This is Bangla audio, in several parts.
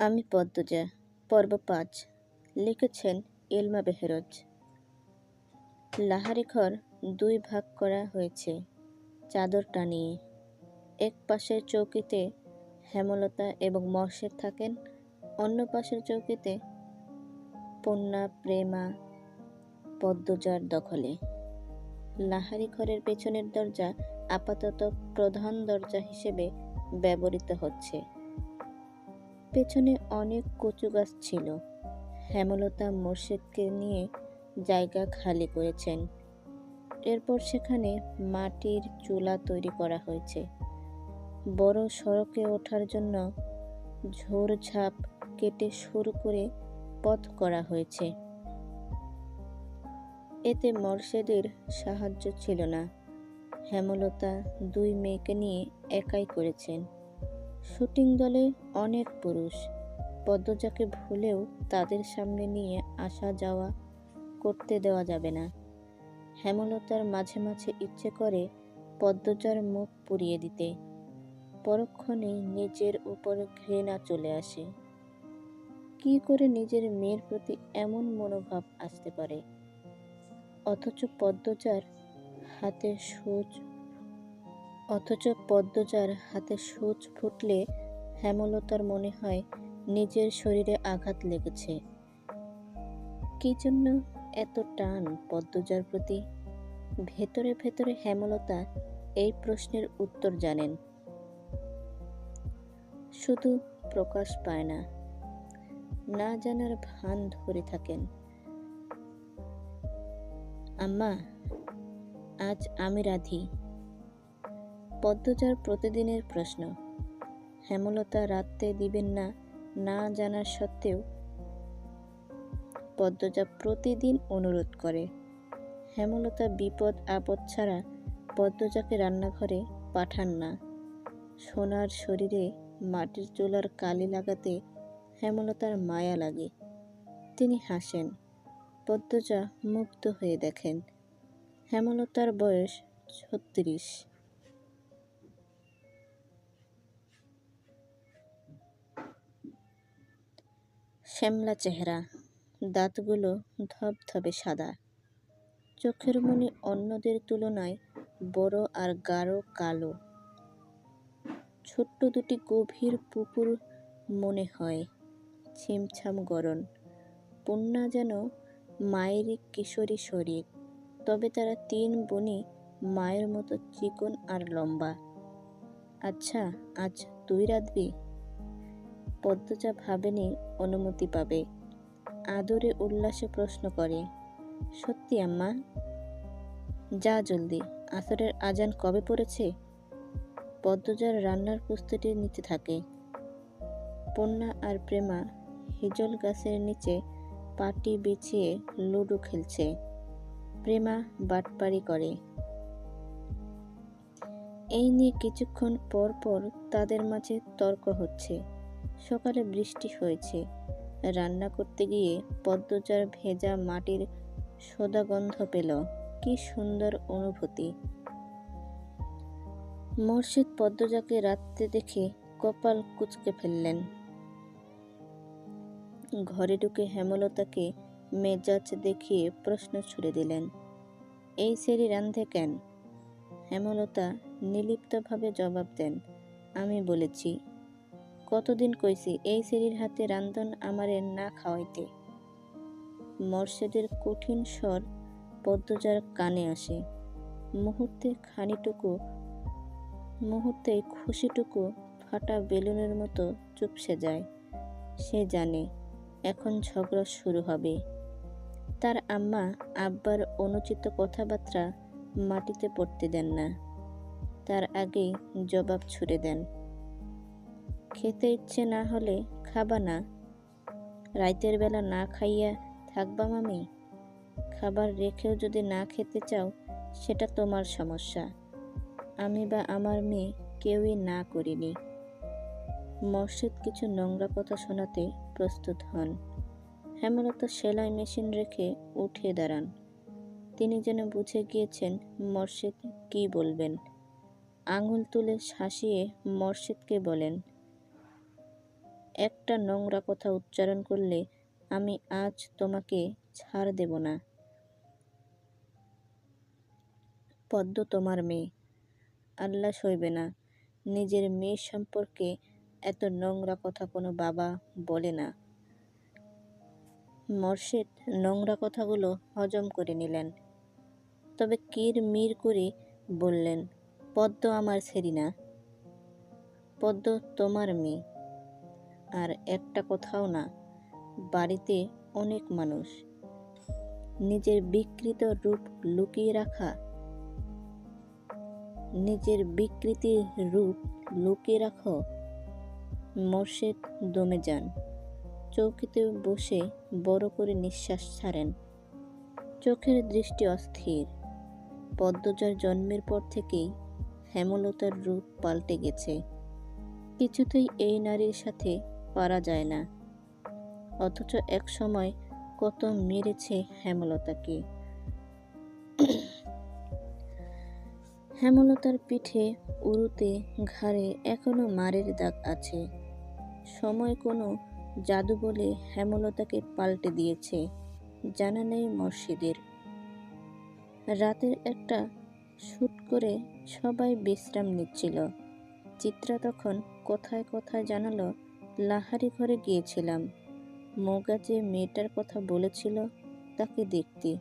আমি পদ্মজা, পর্ব পাঁচ, লিখেছেন ইলমা বেহেরজ। লাহারি ঘর দুই ভাগ করা হয়েছে, চাদর টানিয়ে। এক পাশের চৌকিতে হেমলতা এবং মর্ষের থাকেন, অন্য পাশের চৌকিতে পণ্যা প্রেমা, পদ্মজার দখলে। লাহারি ঘরের পেছনের দরজা আপাতত প্রধান দরজা হিসেবে ব্যবহৃত হচ্ছে। পেছনে অনেক কচু গাছ ছিল। হেমলতা মোর্শেদকে নিয়ে জায়গা খালি করেছেন। এরপর সেখানে মাটির চুলা তৈরি করা হয়েছে। বড় সড়কে ওঠার জন্য ঝোড়ঝাপ কেটে শুরু করে পথ করা হয়েছে। এতে মর্শেদের সাহায্য ছিল না। হেমলতা দুই মেয়েকে নিয়ে একাই করেছেন। শুটিং দলে অনেক পুরুষ। পদ্মজাকে ভুলেও তাদের সামনে নিয়ে আসা যাওয়া করতে দেওয়া যাবে না। হেমলতার মাঝে মাঝে ইচ্ছে করে পদ্মজার মুখ পুড়িয়ে দিতে। পরক্ষণেই নিজের উপরে ঘৃণা চলে আসে। কি করে নিজের মেয়ের প্রতি এমন মনোভাব আসতে পারে? অথচ পদ্মজার হাতে সূচ অথচ পদ্মজার হাতে সূচ ফুটলে হেমলতার মনে হয় নিজের শরীরে আঘাত লেগেছে। কি জন্য এত টান পদ্মজার প্রতি? ভেতরে ভেতরে হেমলতা এই প্রশ্নের উত্তর জানেন। শুধু প্রকাশ পায় না না জানার ভান ধরে থাকেন। আম্মা, আজ আমি রাধি। পদ্মজার প্রতিদিনের প্রশ্ন। হেমলতা রাখতে দিবেন না না জানার সত্ত্বেও পদ্মজা প্রতিদিন অনুরোধ করে। হেমলতা বিপদ, আপদ ছাড়া পদ্মজাকে রান্নাঘরে পাঠান না। সোনার শরীরে মাটির চুলার কালি লাগাতে হেমলতার মায়া লাগে। তিনি হাসেন। পদ্মজা মুগ্ধ হয়ে দেখেন। হেমলতার বয়স ছত্রিশ। শ্যামলা চেহারা, দাঁতগুলো ধবধবে সাদা। চোখের মনি অন্যদের তুলনায় বড় আর গাঢ় কালো। ছোট্ট দুটি গভীর পুকুর মনে হয়, ছিমছাম গরণ। পূর্ণা যেন মায়েরই কিশোরী শরীর, তবে তারা তিন বোনই মায়ের মতো চিকন আর লম্বা। আচ্ছা আজ তুই রাঁধবি? পদ্মজা ভাবেনি অনুমতি পাবে। আদরে উল্লাসে প্রশ্ন করে, সত্যি আম্মা? যা জলদি। আসরের আজান কবে পড়েছে? পদ্মজার রান্নার প্রস্তুতি নিতে থাকে। পণ্যা আর প্রেমা হিজল গাছের নিচে পাটি বিছিয়ে লুডো খেলছে। প্রেমা বাটপাড়ি করে, এই নিয়ে কিছুক্ষণ পর পর তাদের মাঝে তর্ক হচ্ছে। সকালে বৃষ্টি হয়েছে। রান্না করতে গিয়ে পদ্মজার ভেজা মাটির সোদা গন্ধ পেল। কি সুন্দর অনুভূতি। মর্শিদ পদ্মজাকে রাত্রে দেখে কপাল কুচকে ফেললেন। ঘরে ঢুকে হেমলতাকে মেজাজ দেখিয়ে প্রশ্ন ছুড়ে দিলেন, এই সেরি রান্ধে কেন? হেমলতা নিলিপ্তভাবে জবাব দেন, আমি বলেছি কতদিন কইছি, এই সিঁড়ির হাতে রান্ধন আমারে না খাওয়াইতে। মর্ষেদের কঠিন স্বর পদ্মজার কানে আসে। মুহূর্তে খানিটুকু মুহূর্তে খুশিটুকু ফাটা বেলুনের মতো চুপসে যায়। সে জানে, এখন ঝগড়া শুরু হবে। তার আম্মা আব্বার অনুচিত কথাবার্তা মাটিতে পড়তে দেন না। তার আগেই জবাব ছুড়ে দেন। খেতে ইচ্ছে না হলে খাবা না। রাইতের বেলা না খাইয়া থাকবা মামি? খাবার রেখেও যদি না খেতে চাও, সেটা তোমার সমস্যা। আমি বা আমার মেয়ে কেউই না করিনি। মসজিদ কিছু নোংরা কথা শোনাতে প্রস্তুত হন। হেমলতা সেলাই মেশিন রেখে উঠে দাঁড়ান। তিনি যেন বুঝে গিয়েছেন মর্শিদ কি বলবেন। আঙুল তুলে শাসিয়ে মর্শিদকে বলেন একটা নোংরা কথা উচ্চারণ করলে আমি আজ তোমাকে ছাড় দেব না। পদ্ম তোমার মেয়ে। আল্লাহ সইবে না। নিজের মেয়ে সম্পর্কে এত নোংরা কথা কোনো বাবা বলে না। মর্শেদ নোংরা কথাগুলো হজম করে নিলেন। তবে কির মির করে বললেন, পদ্ম আমার ছেড়ি না। পদ্ম তোমার মেয়ে। আর একটা কথাও না, বাড়িতে অনেক মানুষ। নিজের বিকৃত রূপ লুকিয়ে রাখা, নিজের বিকৃতির রূপ লুকিয়ে রাখো, মোর্শেদ দমে যান। চৌকিতে বসে বড় করে নিঃশ্বাস ছাড়েন। চোখের দৃষ্টি অস্থির। পদ্মজার জন্মের পর থেকেই হেমলতার রূপ পাল্টে গেছে। কিছুতেই এই নারীর সাথে পারা যায় না। অথচ এক সময় কত মেরেছে হেমলতাকে। হেমলতার পিঠে উরুতে ঘাড়ে এখনও মারের দাগ আছে। সময় কোনো জাদু বলে হেমলতাকে পাল্টে দিয়েছে, জানা নেই মসজিদের। রাতের একটা শ্যুট করে সবাই বিশ্রাম নিচ্ছিল। চিত্রা তখন কথায় কথায় জানালো লাহারি ঘরে গিয়েছিলাম। মোগা যে মেয়েটার কথা বলেছিল তাকে দেখতে।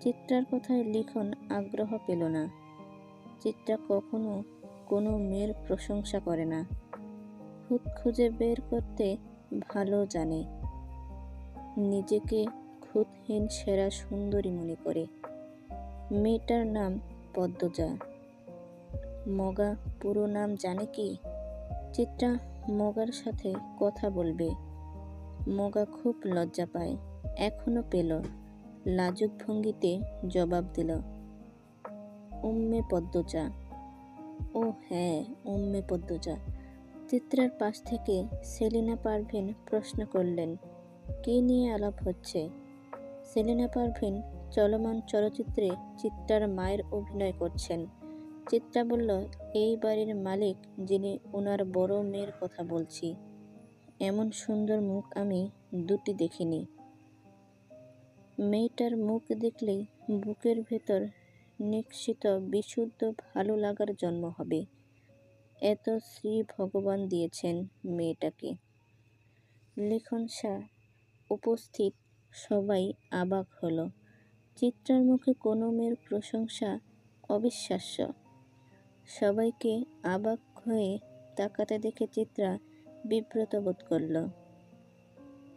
চিত্রার কথায় লিখন আগ্রহ পেল না। চিত্রা কখনো কোনো মেয়ের প্রশংসা করে না। খুদ খুঁজে বের করতে ভালো জানে। নিজেকে খুঁতহীন সেরা সুন্দরী মনে করে। মেয়েটার নাম পদ্মজা। মগা পুরো নাম জানে কি? চিত্রা মগার সাথে কথা বলবে। মগা খুব লজ্জা পায়, এখনও পেল। লাজুক ভঙ্গিতে জবাব দিল, উম্মে পদ্মচা ও হ্যাঁ উম্মে পদ্মচা চিত্রার পাশ থেকে সেলিনা পারভিন প্রশ্ন করলেন, কী নিয়ে আলাপ হচ্ছে? সেলিনা পারভিন চলমান চলচ্চিত্রে চিত্রার মায়ের অভিনয় করছেন। চিত্রা বলল, এই বাড়ির মালিক যিনি ওনার বড় মেয়ের কথা বলছি, এমন সুন্দর মুখ আমি দুটি দেখিনি। মেয়েটার মুখ দেখলেই বুকের ভেতর নিশ্চিত বিশুদ্ধ ভালো লাগার জন্ম হবে। এত শ্রী ভগবান দিয়েছেন মেয়েটাকে। লিখন শাহ উপস্থিত সবাই অবাক হলো। চিত্রার মুখে কোনো মেয়ের প্রশংসা অবিশ্বাস্য। সবাইকে অবাক হয়ে তাকাতে দেখে চিত্রা বিব্রত বোধ করল।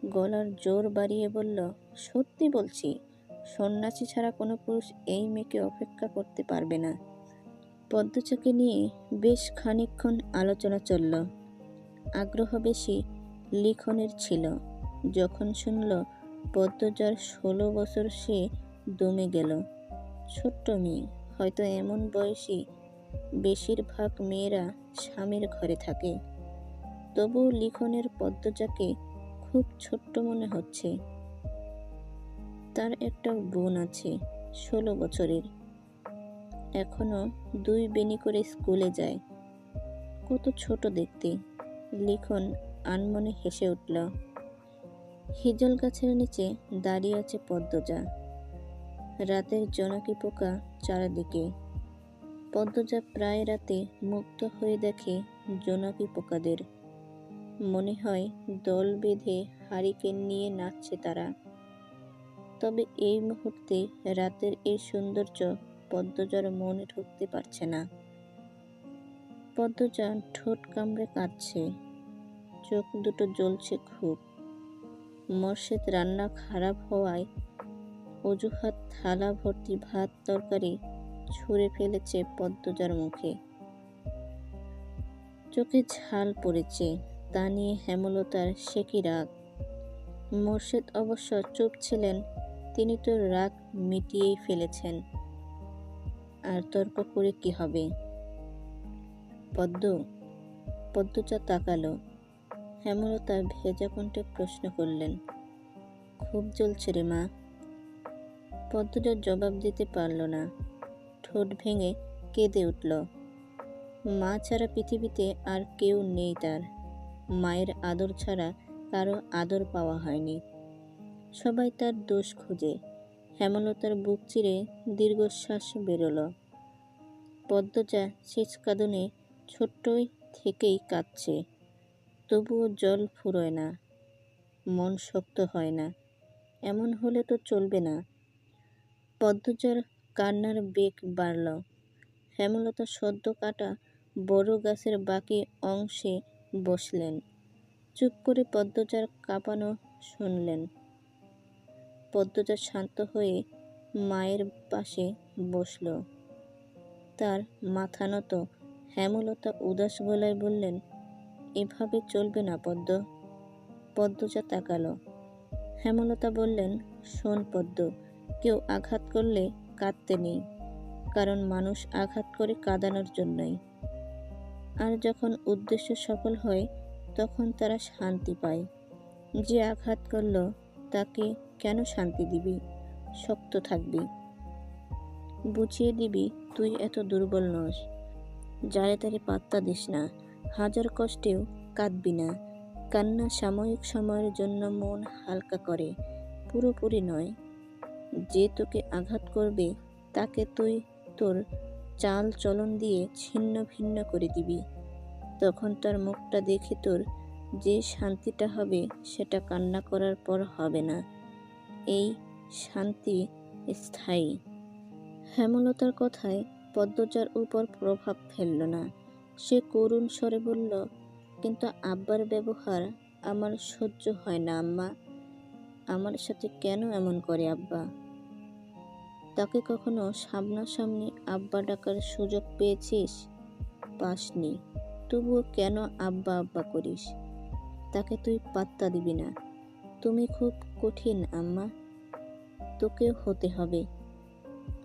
গলার জোর বাড়িয়ে বলল, সত্যি বলছি, সন্ন্যাসী ছাড়া কোনো পুরুষ এই মেয়েকে অপেক্ষা করতে পারবে না। পদ্মচাকে নিয়ে বেশ খানিকক্ষণ আলোচনা চলল। আগ্রহ বেশি লিখনের ছিল। যখন শুনল, পদ্মজার ষোলো বছর সে দমে গেল। ছোট্ট মেয়ে, হয়তো এমন বয়সী বেশিরভাগ মেয়েরা স্বামীর ঘরে থাকে। তবুও লিখনের পদ্মজাকে খুব ছোট্ট মনে হচ্ছে। তার একটা বোন আছে, ষোলো বছরের। এখনও দুই বেনি করে স্কুলে যায়। কত ছোট দেখতে। লিখন আনমনে হেসে উঠল, হিজল গাছের নিচে দাঁড়িয়ে আছে পদ্মজা। রাতের জনকি পোকা চারাদিকে। পদ্মজা প্রায় রাতে মুক্ত হয়ে দেখে জোনাকি পোকাদের। মনে হয় দল বেঁধে হারিকেন নিয়ে নাচছে তারা। তবে এই মুহূর্তে রাতের এই সৌন্দর্য পদ্মজার মনে ঢুকতে পারছে না। পদ্মজা ঠোঁট কামড়ে কাঁদছে। চোখ দুটো জ্বলছে খুব। মর্শেদ রান্না খারাপ হওয়ায় অজুহাত থালা ভর্তি ভাত তরকারি ছুঁড়ে ফেলেছে পদ্মজার মুখে। চোখে ঝাল পড়েছে, তা নিয়ে হেমলতার সে কি রাগ? মোর্শেদ অবশ্য চুপ ছিলেন, তিনি তো রাগ মিটিয়েই ফেলেছেন। আর তর্ক করে কি হবে? পদ্ম পদ্মচা তাকালো। হেমলতা ভেজা কণ্ঠে প্রশ্ন করলেন, খুব জ্বলছে রে মা। পদ্মটার জবাব দিতে পারল না। ঠোঁট ভেঙে কেঁদে উঠল। মা ছাড়া পৃথিবীতে আর কেউ নেই তার। মায়ের আদর ছাড়া কারও আদর পাওয়া হয়নি। সবাই তার দোষ খুঁজে। হেমলতার বুক চিরে দীর্ঘশ্বাস বেরোলো। পদ্মজা শীতকাদনে ছোট্টই থেকেই কাঁদছে। তবুও জল ফুরোয় না। মন শক্ত হয় না। এমন হলে তো চলবে না। পদ্মজার কান্নার বেগ বাড়ল। হেমলতা সদ্য কাটা বড় গাছের বাকি অংশে বসলেন। চুপ করে পদ্মজার কাঁপানো শুনলেন। পদ্মজা শান্ত হয়ে মায়ের পাশে বসল। তার মাথা নত হেমলতা উদাস গলায় বললেন, এভাবে চলবে না পদ্ম। পদ্মজা তাকালো। হেমলতা বললেন, শোন পদ্ম, কেউ আঘাত করলে কাঁদতে নেই, কারণ মানুষ আঘাত করে কাঁদানোর জন্যই। আর যখন উদ্দেশ্য সফল হয়, তখন তারা শান্তি পায়। যে আঘাত করল, তাকে কেন শান্তি দিবি? শক্ত থাকবি। বুঝিয়ে দিবি, তুই এত দুর্বল নস। যারে তারে পাত্তা দিস না। হাজার কষ্টেও কাঁদবি না। কান্না সাময়িক সময়ের জন্য মন হালকা করে। পুরোপুরি নয়। যে তোকে আঘাত করবে, তাকে তুই তোর চাল চলন দিয়ে ছিন্ন ভিন্ন করে দিবি। তখন তার মুখটা দেখে তোর যে শান্তিটা হবে, সেটা কান্না করার পর হবে না। এই শান্তি স্থায়ী। হেমলতার কথায় পদ্মজার উপর প্রভাব ফেলল না। সে করুণ স্বরে বলল, কিন্তু আব্বার ব্যবহার আমার সহ্য হয় না, আম্মা। আমার সাথে কেন এমন করে আব্বা? তাকে কখনো সামনাসামনি আব্বা ডাকার সুযোগ পেয়েছিস? পাসনি। তবুও কেন আব্বা আব্বা করিস? তাকে তুই পাত্তা দিবি না। তুমি খুব কঠিন, আম্মা। তোকেও হতে হবে।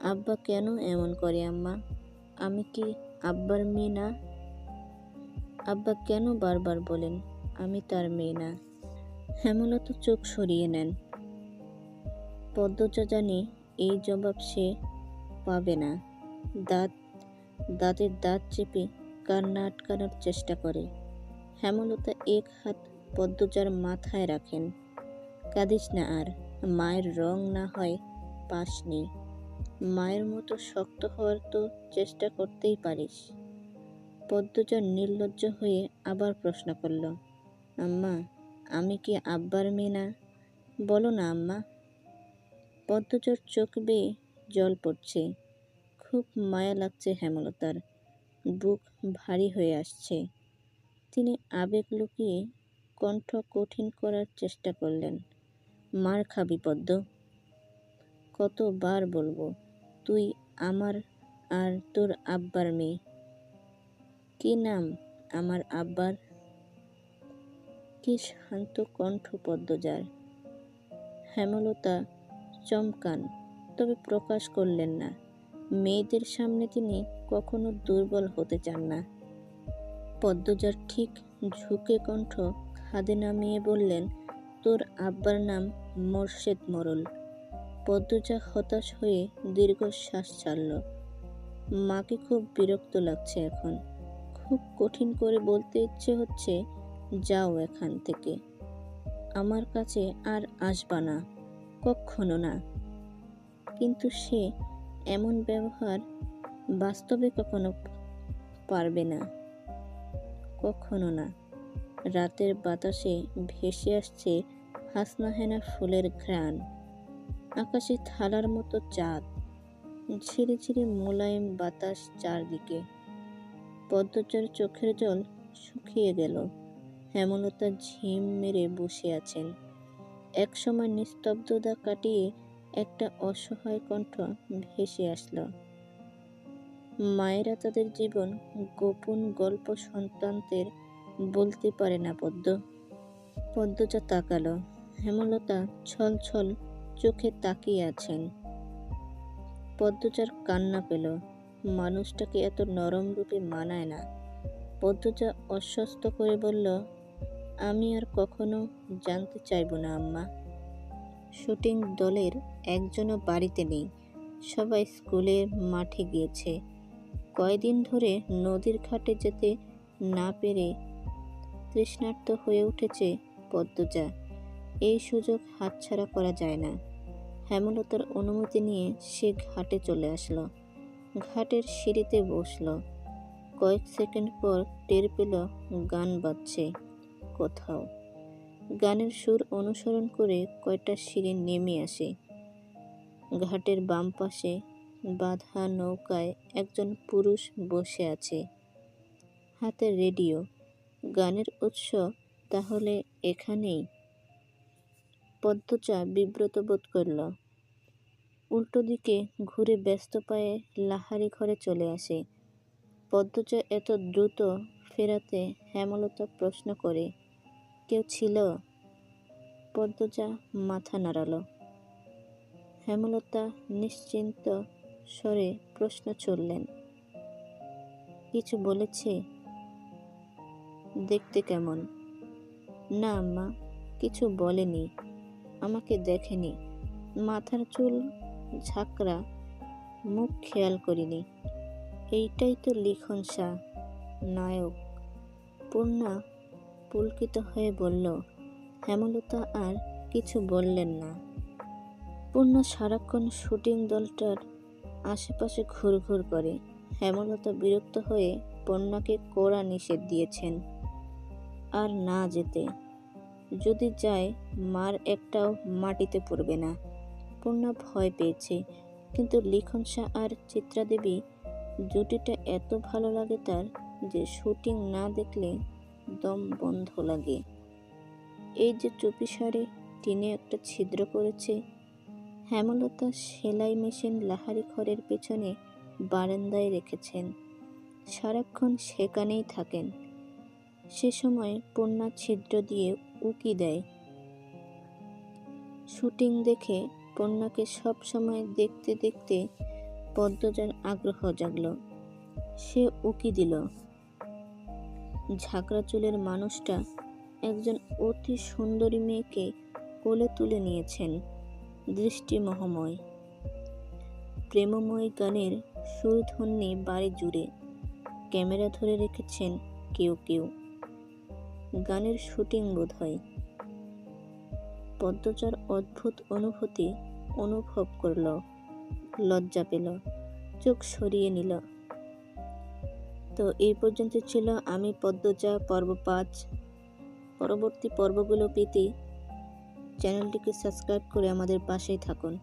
আব্বা কেন এমন করে, আম্মা? আমি কি আব্বার মেয়ে না? আব্বা কেন বারবার বলেন, আমি তার মেয়ে না হেমলতা চোখ সরিয়ে নেন। পদ্মজা জানে এই জবাব সে পাবে না। দাঁত, দাঁতের দাঁত চেপে কান্না আটকানোর চেষ্টা করে। হেমলতা এক হাত পদ্মজার মাথায় রাখেন। কাঁদিস না আর, মায়ের রং না হয় পাস নেই। মায়ের মতো শক্ত হওয়ার তো চেষ্টা করতেই পারিস। পদ্মজা নির্লজ্জ হয়ে আবার প্রশ্ন করল, আম্মা, আমি কি আব্বার মেয়ে না? বলো না, আম্মা। পদ্মজর চোখ বেয়ে জল পড়ছে। খুব মায়া লাগছে হেমলতার। বুক ভারী হয়ে আসছে। তিনি আবেগ লুকিয়ে কণ্ঠ কঠিন করার চেষ্টা করলেন। মার খাবি পদ্ম। কতবার বলব, তুই আমার আর তোর আব্বার মেয়ে। কি নাম আমার আব্বার? কি শান্ত কণ্ঠ পদ্ম পদ্মজার। হেমলতা চমকান, তবে প্রকাশ করলেন না। মেয়েদের সামনে তিনি কখনো দুর্বল হতে চান না। পদ্মজার ঠিক ঝুঁকে কণ্ঠ খাদে নামিয়ে বললেন, তোর আব্বার নাম মোর্শেদ মরল। পদ্মজা হতাশ হয়ে দীর্ঘশ্বাস ছাড়ল। মাকে খুব বিরক্ত লাগছে এখন। খুব কঠিন করে বলতে ইচ্ছে হচ্ছে, যাও এখান থেকে। আমার কাছে আর আসবা না। কখনো না। কিন্তু সে এমন ব্যবহার বাস্তবে কখনো পারবে না। কখনো না। রাতের বাতাসে ভেসে আসছে হাসনাহেনা ফুলের ঘ্রাণ। আকাশে থালার মতো চাঁদ। ঝিরে ঝিরে মোলায়েম বাতাস চারদিকে। পদ্মচার চোখের জল শুকিয়ে গেল। হেমলতা ঝিম মেরে বসে আছেন। একসময় নিস্তব্ধতা কাটিয়ে একটা অসহায় কণ্ঠ ভেসে আসলো। মায়েরা তাদের জীবন গোপন গল্প সন্তানদের বলতে পারে না, পদ্ম। পদ্মজা তাকালো। হেমলতা ছল ছল চোখে তাকিয়ে আছেন। পদ্মজার কান্না পেল। মানুষটাকে এত নরম রূপে মানায় না। পদ্মজা অস্বস্ত করে বলল আমি আর কখনো জানতে চাইব না, আম্মা। শুটিং দলের একজনও বাড়িতে নেই। সবাই স্কুলের মাঠে গিয়েছে। কয়দিন ধরে নদীর ঘাটে যেতে না পেরে তৃষ্ণার্ত হয়ে উঠেছে পদ্মজা। এই সুযোগ হাতছাড়া করা যায় না। হেমলতার অনুমতি নিয়ে সে ঘাটে চলে আসলো। ঘাটের সিঁড়িতে বসল। কয়েক সেকেন্ড পর টের পেল গান বাজছে। কোথাও। গানের সুর অনুসরণ করে কয়টা সিঁড়ি নেমে আসে। ঘাটের বাম পাশে বাঁধা নৌকায় একজন পুরুষ বসে আছে। হাতে রেডিও। গানের উৎস তাহলে এখানেই। পদ্মচা বিব্রত বোধ করল। উল্টো দিকে ঘুরে ব্যস্ত পায়ে লাহারি ঘরে চলে আসে। পদ্মচা এত দ্রুত ফেরাতে হেমলতা প্রশ্ন করে কেউ ছিল? পদ্মজা মাথা নাড়ালো। হেমলতা নিশ্চিন্ত স্বরে প্রশ্ন ছুড়লেন, কিছু বলেছে? দেখতে কেমন? না, মা, কিছু বলেনি, আমাকে দেখেনি। মাথার চুল ঝাঁকড়া, মুখ খেয়াল করিনি। এইটাই তো লিখন শাহ, নায়ক, পূর্ণা পুলকিত হয়ে বলল, হেমলতা আর কিছু বললেন না। পূর্ণা সারাক্ষণ শুটিং দলটার আশেপাশে ঘুরঘুর করে। হেমলতা বিরক্ত হয়ে পূর্ণাকে কড়া নিষেধ দিয়েছেন, আর না যেতে। যদি যায়, মার একটাও মাটিতে পড়বে না। পূর্ণা ভয় পেয়েছে, কিন্তু লিখন শাহ আর চিত্রাদেবী জুটিটা এত ভালো লাগে তার যে শুটিং না দেখলে দম বন্ধ লাগে। এই যে চুপিসারে টিনে একটা ছিদ্র করেছে, হেমলতা সেলাই মেশিন লাহারি ঘরের পেছনে বারান্দায় রেখেছেন। সারাক্ষণ সেখানেই থাকেন। সে সময় পণ্যা ছিদ্র দিয়ে উকি দেয়। শুটিং দেখে পণ্যাকে সব সময় দেখতে দেখতে পদ্মজার আগ্রহ জাগল। সে উকি দিল। ঝাঁকড়া চুলের মানুষটা একজন অতি সুন্দরী মেয়েকে কোলে তুলে নিয়েছেন দৃষ্টি মহময় প্রেমময় গানের সুরধ্বনি বাড়ি জুড়ে ক্যামেরা ধরে রেখেছেন কেউ কেউ। গানের শুটিং বোধ হয়। পদ্মচার অদ্ভুত অনুভূতি অনুভব করল, লজ্জা পেল, চোখ সরিয়ে নিল। তো এই পর্যন্ত ছিল আমি পদ্মজা পর্ব পাঁচ। পরবর্তী পর্বগুলো পেতে চ্যানেলটিকে সাবস্ক্রাইব করে আমাদের পাশেই থাকুন।